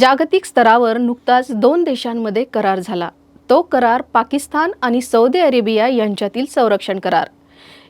जागतिक स्तरावर नुकताच दोन देशांमध्ये करार झाला. तो करार पाकिस्तान आणि सौदी अरेबिया यांच्यातील संरक्षण करार.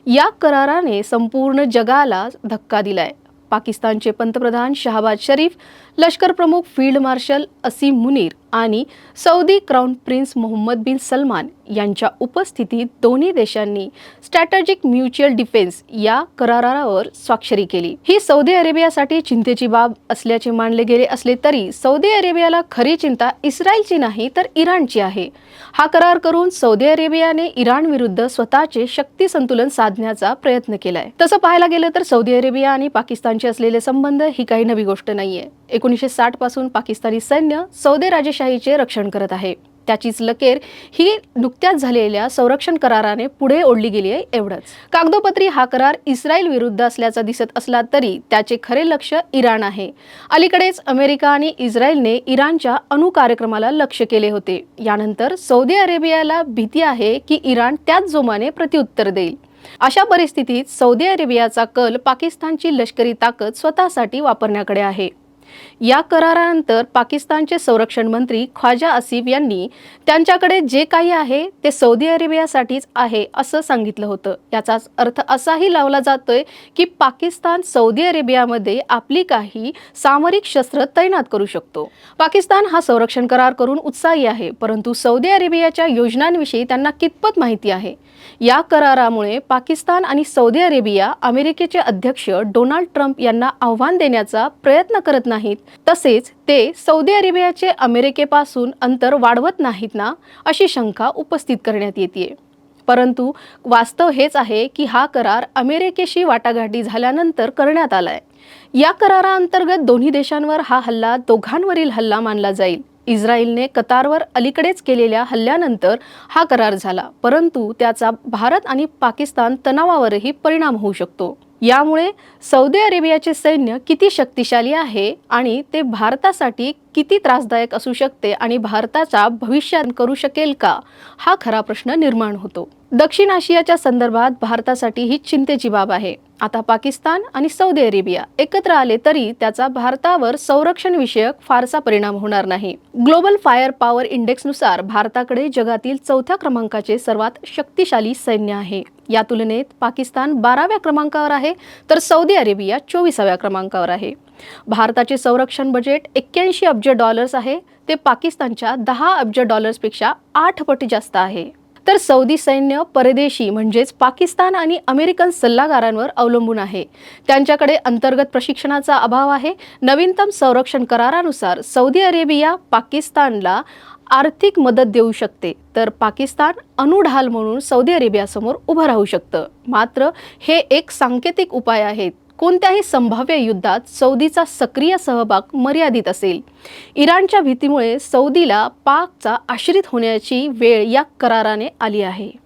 या कराराने संपूर्ण जगाला धक्का दिलाय. पाकिस्तानचे पंतप्रधान शहाबाज शरीफ लष्कर प्रमुख फील्ड मार्शल असीम मुनीर आणि Saudi crown prince Mohammed bin Salman यांच्या उपस्थितीत दोन्ही देशांनी स्ट्रॅटेजिक म्युच्युअल डिफेन्स या करारावर स्वाक्षरी केली. ही सौदी अरेबियासाठी चिंतेची बाब असल्याचे मानले गेले असले तरी सौदी अरेबियाला खरी चिंता इस्रायलची नाही तर इराणची आहे. हा करार करून सौदी अरेबियाने इराण विरुद्ध स्वतःचे शक्ती संतुलन साधण्याचा प्रयत्न केलाय. तसं पाहायला गेलं तर सौदी अरेबिया आणि पाकिस्तानचे असलेले संबंध ही काही नवी गोष्ट नाहीये. एकोणीसशे साठपासून पाकिस्तानी सैन्य सौदे राजेशाहीचे रक्षण करत आहे. त्याचीच लकेर ही नुकत्याच झालेल्या संरक्षण कराराने पुढे ओढली गेली आहे एवढंच. कागदोपत्री हा करार इस्रायल विरुद्ध असल्याचा दिसत असला तरी त्याचे खरे लक्ष इराण आहे. अलीकडेच अमेरिका आणि इस्रायलने इराणच्या अणु कार्यक्रमाला लक्ष केले होते. यानंतर सौदी अरेबियाला भीती आहे की इराण त्याच जोमाने प्रत्युत्तर देईल. अशा परिस्थितीत सौदी अरेबियाचा कल पाकिस्तानची लष्करी ताकद स्वतःसाठी वापरण्याकडे आहे. या करारानंतर पाकिस्तानचे संरक्षण मंत्री ख्वाजा आसिफ यांनी त्यांच्याकडे जे काही आहे ते सौदी अरेबियासाठीच आहे असं सांगितलं होतं. याचाच अर्थ असाही लावला जातोय की पाकिस्तान सौदी अरेबियामध्ये आपली काही सामरिक शस्त्र तैनात करू शकतो. पाकिस्तान हा संरक्षण करार करून उत्साही आहे परंतु सौदी अरेबियाच्या योजनांविषयी त्यांना कितपत माहिती आहे? या करारामुळे पाकिस्तान आणि सौदी अरेबिया अमेरिकेचे अध्यक्ष डोनाल्ड ट्रम्प यांना आव्हान देण्याचा प्रयत्न करत नाही नाहीत. तसेच ते सौदी अरेबियाचे अमेरिकेपासून अंतर वाढवत नाहीत ना अशी शंका उपस्थित करण्यात येते परंतु वास्तव हेच आहे की हा करार अमेरिकेशी वाटाघाटी झाल्यानंतर करण्यात आलाय. या कराराअंतर्गत दोन्ही देशांवर हा हल्ला दोघांवरील हल्ला मानला जाईल. इस्रायलने कतारवर अलीकडेच केलेल्या हल्ल्यानंतर हा करार झाला परंतु त्याचा भारत आणि पाकिस्तान तणावावरही परिणाम होऊ शकतो. यामुळे सौदी अरेबियाचे सैन्य किती शक्तिशाली आहे आणि ते भारतासाठी किती त्रासदायक असू शकते आणि भारताचा भविष्यात करू शकेल का? हा खरा प्रश्न निर्माण होतो. दक्षिण आशियाच्या संदर्भात भारतासाठी ही चिंतेची बाब आहे. आता पाकिस्तान आणि सौदी अरेबिया एकत्र आले तरी त्याचा भारतावर संरक्षण विषयक फारसा परिणाम होणार नाही. ग्लोबल फायर पॉवर इंडेक्सनुसार भारताकडे जगातील चौथ्या क्रमांकाचे सर्वात शक्तिशाली सैन्य आहे. या तुलनेत पाकिस्तान बाराव्या क्रमांकावर आहे तर सौदी अरेबिया चोवीसाव्या क्रमांकावर आहे. भारताचे संरक्षण बजेट एक्क्याऐंशी अब्ज डॉलर्स आहे. ते पाकिस्तानच्या दहा अब्ज डॉलर्सपेक्षा आठ पट जास्त आहे. तर सौदी सैन्य परदेशी म्हणजेच पाकिस्तान आणि अमेरिकन सल्लागारांवर अवलंबून आहे. त्यांच्याकडे अंतर्गत प्रशिक्षणाचा अभाव आहे. नवीनतम संरक्षण करारानुसार सौदी अरेबिया पाकिस्तानला आर्थिक मदत देऊ शकते. तर पाकिस्तान अनुढाल म्हणून सौदी अरेबियासमोर उभं राहू शकतं. मात्र हे एक सांकेतिक उपाय आहेत. कोणत्याही संभाव्य युद्धात सौदीचा सक्रिय सहभाग मर्यादित असेल. इराणच्या भीतीमुळे सौदीला पाकचा आश्रित होण्याची वेळ या कराराने आली आहे.